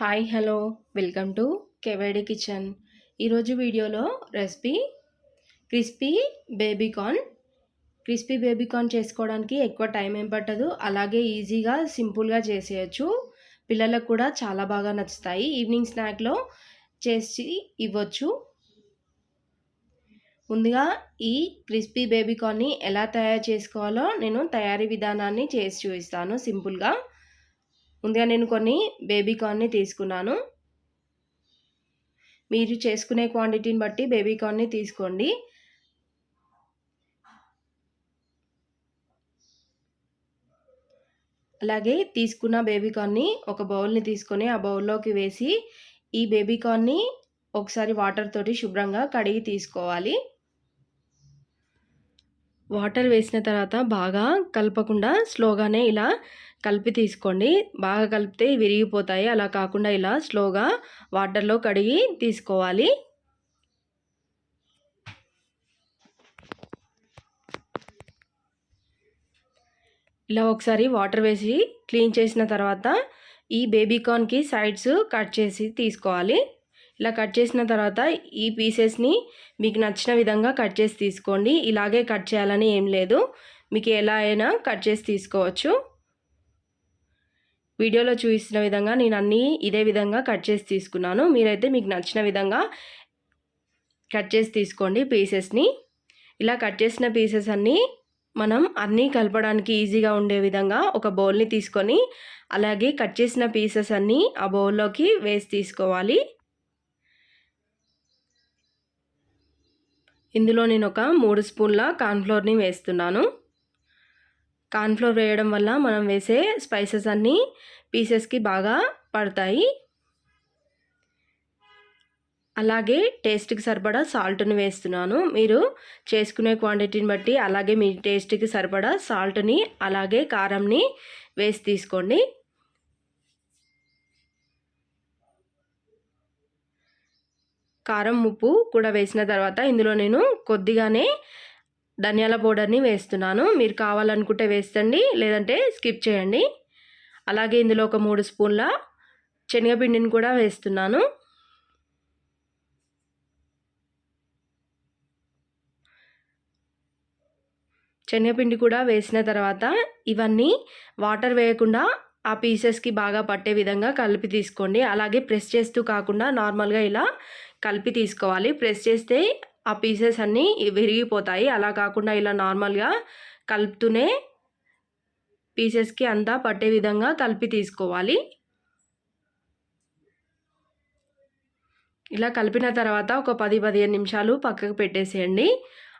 Hi hello. Welcome to KVD kitchen. ఈరోజు వీడియోలో recipe crispy baby corn. Crispy baby corn చేసుకోవడానికి ఎక్కువ time ఏం పట్టదు. అలాగే ఈజీగా సింపుల్గా చేసేయచ్చు. పిల్లలకు కూడా చాలా బాగా నచ్చుతాయి. ఈవినింగ్ స్నాక్లో చేసి ఇవ్వచ్చు. ముందుగా ఈ క్రిస్పీ బేబీకార్న్ని ఎలా తయారు చేసుకోవాలో నేను తయారీ విధానాన్ని చేసి చూపిస్తాను సింపుల్గా. ముందుగా నేను కొన్ని బేబీ కార్న్ని తీసుకున్నాను. మీరు చేసుకునే క్వాంటిటీని బట్టి బేబీ కార్న్ని తీసుకోండి. అలాగే తీసుకున్న బేబీ కార్న్ని ఒక బౌల్ని తీసుకొని ఆ బౌల్లోకి వేసి ఈ బేబీ కార్న్ని ఒకసారి వాటర్ తోటి శుభ్రంగా కడిగి తీసుకోవాలి. వాటర్ వేసిన తర్వాత బాగా కలపకుండా స్లోగానే ఇలా కలిపి తీసుకోండి. బాగా కలిపితే విరిగిపోతాయి. అలా కాకుండా ఇలా స్లోగా వాటర్లో కడిగి తీసుకోవాలి. ఇలా ఒకసారి వాటర్ వేసి క్లీన్ చేసిన తర్వాత ఈ బేబీకార్న్కి సైడ్స్ కట్ చేసి తీసుకోవాలి. ఇలా కట్ చేసిన తర్వాత ఈ పీసెస్ని మీకు నచ్చిన విధంగా కట్ చేసి తీసుకోండి. ఇలాగే కట్ చేయాలని ఏం లేదు. మీకు ఎలా అయినా కట్ చేసి తీసుకోవచ్చు. వీడియోలో చూపిస్తున్న విధంగా నేను అన్నీ ఇదే విధంగా కట్ చేసి తీసుకున్నాను. మీరైతే మీకు నచ్చిన విధంగా కట్ చేసి తీసుకోండి పీసెస్ని. ఇలా కట్ చేసిన పీసెస్ అన్నీ మనం అన్నీ కలపడానికి ఈజీగా ఉండే విధంగా ఒక బౌల్ని తీసుకొని అలాగే కట్ చేసిన పీసెస్ అన్నీ ఆ బౌల్లోకి వేసి తీసుకోవాలి. ఇందులో నేను ఒక మూడు స్పూన్ల కార్న్ఫ్లోర్ని వేస్తున్నాను. కార్న్ఫ్లోర్ వేయడం వల్ల మనం వేసే స్పైసెస్ అన్నీ పీసెస్కి బాగా పడతాయి. అలాగే టేస్ట్కి సరిపడా సాల్ట్ని వేస్తున్నాను. మీరు చేసుకునే క్వాంటిటీని బట్టి అలాగే మీ టేస్ట్కి సరిపడా సాల్ట్ని అలాగే కారంని వేసి తీసుకోండి. కారం ఉప్పు కూడా వేసిన తర్వాత ఇందులో నేను కొద్దిగానే ధనియాల పౌడర్ని వేస్తున్నాను. మీరు కావాలనుకుంటే వేస్తండి లేదంటే స్కిప్ చేయండి. అలాగే ఇందులో ఒక మూడు స్పూన్ల శనగపిండిని కూడా వేస్తున్నాను. శనగపిండి కూడా వేసిన తర్వాత ఇవన్నీ వాటర్ వేయకుండా ఆ పీసెస్కి బాగా పట్టే విధంగా కలిపి తీసుకోండి. అలాగే ప్రెస్ చేస్తూ కాకుండా నార్మల్గా ఇలా కలిపి తీసుకోవాలి. ప్రెస్ చేస్తే ఆ పీసెస్ అన్నీ విరిగిపోతాయి. అలా కాకుండా ఇలా నార్మల్గా కలుపుతూనే పీసెస్కి అంతా పట్టే విధంగా కలిపి తీసుకోవాలి. ఇలా కలిపిన తర్వాత ఒక పది పదిహేను నిమిషాలు పక్కకు పెట్టేసేయండి.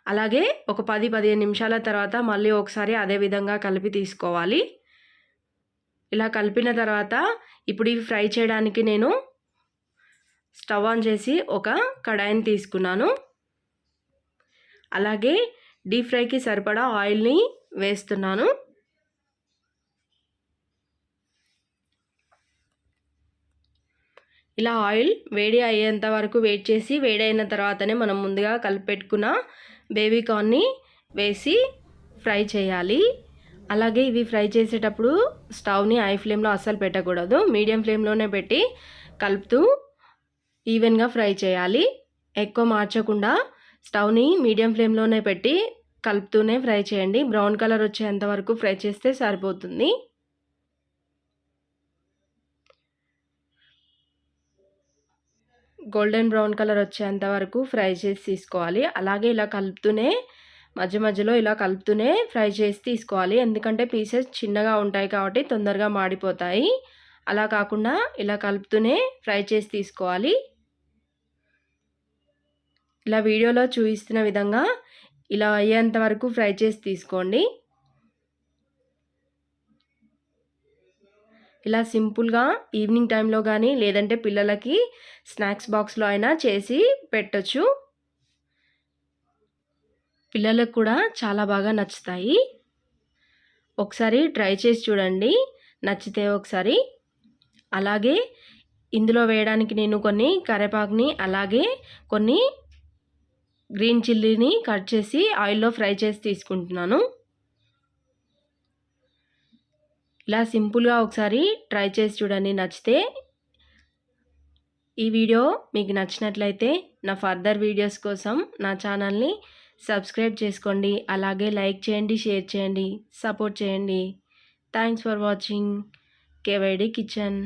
అలాగే ఒక పది పదిహేను నిమిషాల తర్వాత మళ్ళీ ఒకసారి అదే విధంగా కలిపి తీసుకోవాలి. ఇలా కలిపిన తర్వాత ఇప్పుడు ఇవి ఫ్రై చేయడానికి నేను స్టవ్ ఆన్ చేసి ఒక కడాయిని తీసుకున్నాను. అలాగే డీప్ ఫ్రైకి సరిపడా ఆయిల్ని వేస్తున్నాను. ఇలా ఆయిల్ వేడి అయ్యేంత వరకు వెయిట్ చేసి వేడైన తర్వాతనే మనం ముందుగా కలిపెట్టుకున్న బేబీ కార్న్ని వేసి ఫ్రై చేయాలి. అలాగే ఇవి ఫ్రై చేసేటప్పుడు స్టవ్ని హై ఫ్లేమ్లో అస్సలు పెట్టకూడదు. మీడియం ఫ్లేమ్లోనే పెట్టి కలుపుతూ ఈవెన్గా ఫ్రై చేయాలి. ఎక్కువ మార్చకుండా స్టవ్ని మీడియం ఫ్లేమ్లోనే పెట్టి కలుపుతూనే ఫ్రై చేయండి. బ్రౌన్ కలర్ వచ్చేంత వరకు ఫ్రై చేస్తే సరిపోతుంది. గోల్డెన్ బ్రౌన్ కలర్ వచ్చేంత వరకు ఫ్రై చేసి తీసుకోవాలి. అలాగే ఇలా కలుపుతూనే మధ్య మధ్యలో ఇలా కలుపుతూనే ఫ్రై చేసి తీసుకోవాలి. ఎందుకంటే పీసెస్ చిన్నగా ఉంటాయి కాబట్టి తొందరగా మాడిపోతాయి. అలా కాకుండా ఇలా కలుపుతూనే ఫ్రై చేసి తీసుకోవాలి. ఇలా వీడియోలో చూపిస్తున్న విధంగా ఇలా అయ్యేంత వరకు ఫ్రై చేసి తీసుకోండి. ఇలా సింపుల్గా ఈవినింగ్ టైంలో కానీ లేదంటే పిల్లలకి స్నాక్స్ బాక్స్లో అయినా చేసి పెట్టచ్చు. పిల్లలకు కూడా చాలా బాగా నచ్చుతాయి. ఒకసారి ట్రై చేసి చూడండి. నచ్చితే ఒకసారి అలాగే ఇందులో వేయడానికి నేను కొన్ని కరేపాకుని అలాగే కొన్ని గ్రీన్ చిల్లీని కట్ చేసి ఆయిల్లో ఫ్రై చేసి తీసుకుంటున్నాను. ఇలా సింపుల్గా ఒకసారి ట్రై చేసి చూడండి. నచ్చితే ఈ వీడియో మీకు నచ్చినట్లయితే నా ఫర్దర్ వీడియోస్ కోసం నా ఛానల్ని సబ్స్క్రైబ్ చేసుకోండి. అలాగే లైక్ చేయండి షేర్ చేయండి సపోర్ట్ చేయండి. Thanks for watching. KYD kitchen.